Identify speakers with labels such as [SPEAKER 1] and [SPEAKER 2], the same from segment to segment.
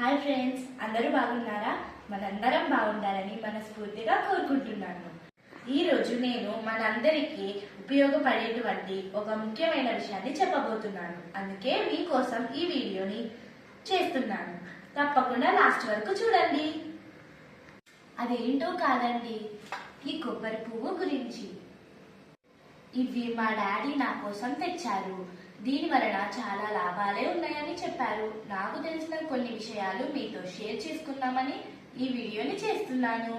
[SPEAKER 1] Hi friends అందరూ బాగున్నారా? మనందరం బాగుండాలని మనస్ఫూర్తిగా కోరుకుంటున్నాను. ఈరోజు నేను మనందరికీ ఉపయోగపడేటువంటి ఒక ముఖ్యమైన విషయాన్ని చెప్పబోతున్నాను. అందుకే మీకోసం ఈ వీడియోని చేస్తున్నాను. తప్పకుండా లాస్ట్ వరకు చూడండి. అదేంటో కాదండి ఈ కొబ్బరి పువ్వు గురించి. ఇవి మా డాడీ నా కోసం తెచ్చారు. దీని వలన చాలా లాభాలే ఉన్నాయని చెప్పారు. నాకు తెలిసిన కొన్ని విషయాలు మీతో షేర్ చేసుకుందామని ఈ వీడియోని చేస్తున్నాను.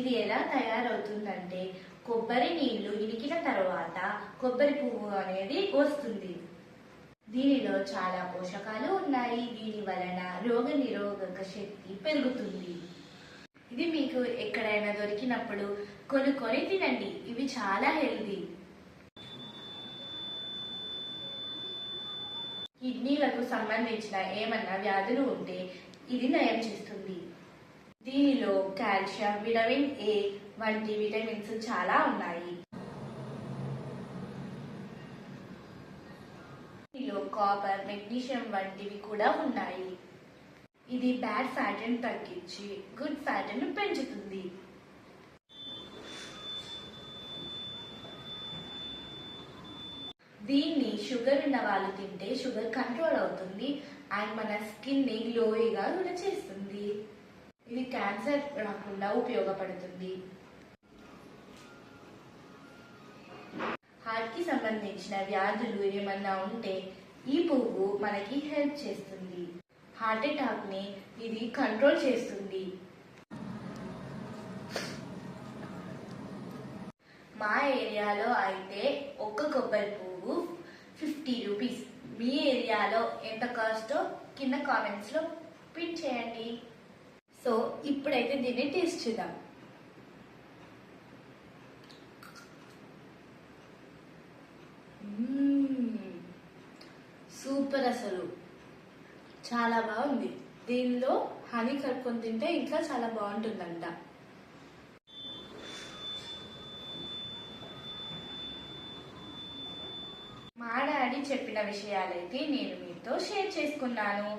[SPEAKER 1] ఇది ఎలా తయారవుతుందంటే కొబ్బరి నీళ్ళు ఇనికిన తర్వాత కొబ్బరి పువ్వు అనేది వస్తుంది. దీనిలో చాలా పోషకాలు ఉన్నాయి. దీని వలన రోగ నిరోధక శక్తి పెరుగుతుంది. ఇది మీకు ఎక్కడైనా దొరికినప్పుడు కొనుక్కొని తినండి. ఇవి చాలా హెల్దీ కిడ్నీలకు సంబంధించిన ఏమన్నా వ్యాధులు ఉంటే ఇది నయం చేస్తుంది. దీనిలో కాల్షియం విటమిన్ ఏ వంటి విటమిన్స్ చాలా ఉన్నాయి. దీనిలో కాపర్ మెగ్నీషియం వంటివి కూడా ఉన్నాయి. ఇది బ్యాడ్ ఫ్యాట్ని తగ్గించి గుడ్ ఫ్యాట్ని పెంచుతుంది. దీన్ని షుగర్ ఉన్న వాళ్ళు తింటే షుగర్ కంట్రోల్ అవుతుంది అండ్ మన స్కిన్ని గ్లోయిగా కూడా చేస్తుంది. ఇది క్యాన్సర్ రాకుండా ఉపయోగపడుతుంది. హార్ట్కి సంబంధించిన వ్యాధులు ఏమన్నా ఉంటే ఈ పువ్వు మనకి హెల్ప్ చేస్తుంది. హార్ట్ అటాక్ని ఇది కంట్రోల్ చేస్తుంది. మా ఏరియాలో అయితే ఒక్క కొబ్బరి పువ్వు ఫిఫ్టీ రూపీస్. మీ ఏరియాలో ఎంత కాస్టో కింద కామెంట్స్లో పిన్ చేయండి. సో ఇప్పుడైతే దీన్ని టేస్ట్ చేద్దాం. సూపర్ అసలు. చాలా బాగుంది. దీనిలో హనీ కలుపుకొని తింటే ఇంకా చాలా బాగుంటుందంట. మా డాడీ చెప్పిన విషయాలైతే నేను మీతో షేర్ చేసుకున్నాను.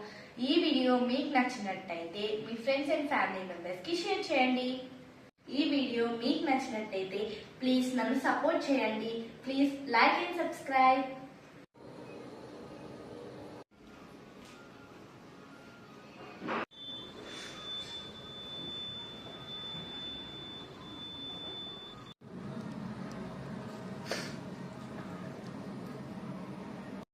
[SPEAKER 1] ఈ వీడియో మీకు నచ్చినట్టయితే మీ ఫ్రెండ్స్ అండ్ ఫ్యామిలీ మెంబర్స్కి షేర్ చేయండి. ఈ వీడియో మీకు నచ్చినట్టయితే ప్లీజ్ నన్ను సపోర్ట్ చేయండి. Please like and subscribe.